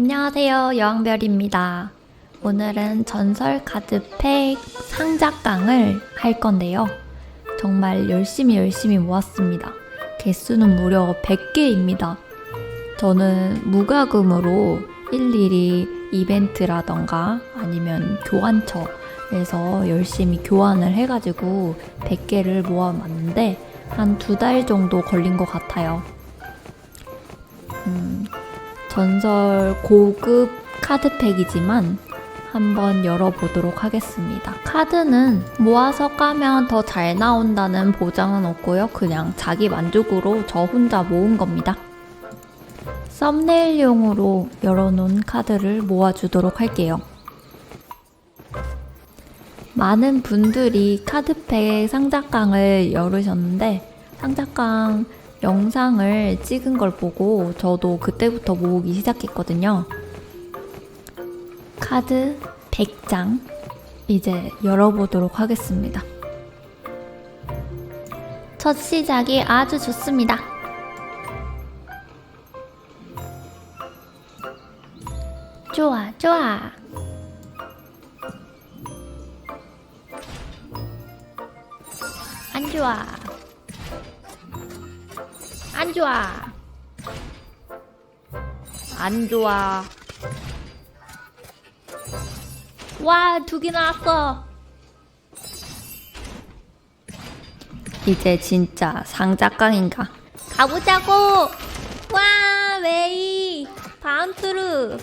안녕하세요. 여왕별입니다. 오늘은 전설 카드팩 상작강을 할 건데요. 정말 열심히 열심히 모았습니다. 개수는 무려 100개입니다. 저는 무과금으로 일일이 이벤트라던가 아니면 교환처에서 열심히 교환을 해가지고 100개를 모아놨는데 한 두 달 정도 걸린 것 같아요. 음, 전설 고급 카드팩이지만 한번 열어보도록 하겠습니다. 카드는 모아서 까면 더 잘 나온다는 보장은 없고요. 그냥 자기 만족으로 저 혼자 모은 겁니다. 썸네일용으로 열어놓은 카드를 모아주도록 할게요. 많은 분들이 카드팩 상작강을 열으셨는데 상작강 영상을 찍은 걸 보고 저도 그때부터 모으기 시작했거든요. 카드 100장 이제 열어보도록 하겠습니다. 첫 시작이 아주 좋습니다. 좋아, 좋아. 안 좋아. 안 좋아. 안 좋아. 와, 두 개 나왔어. 이제 진짜 상작강인가? 가보자고! 와, 메이! 바운트루!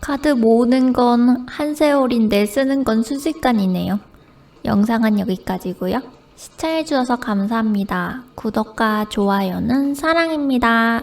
카드 모으는 건 한 세월인데 쓰는 건 순식간이네요. 영상은 여기까지고요. 시청해주셔서 감사합니다. 구독과 좋아요는 사랑입니다.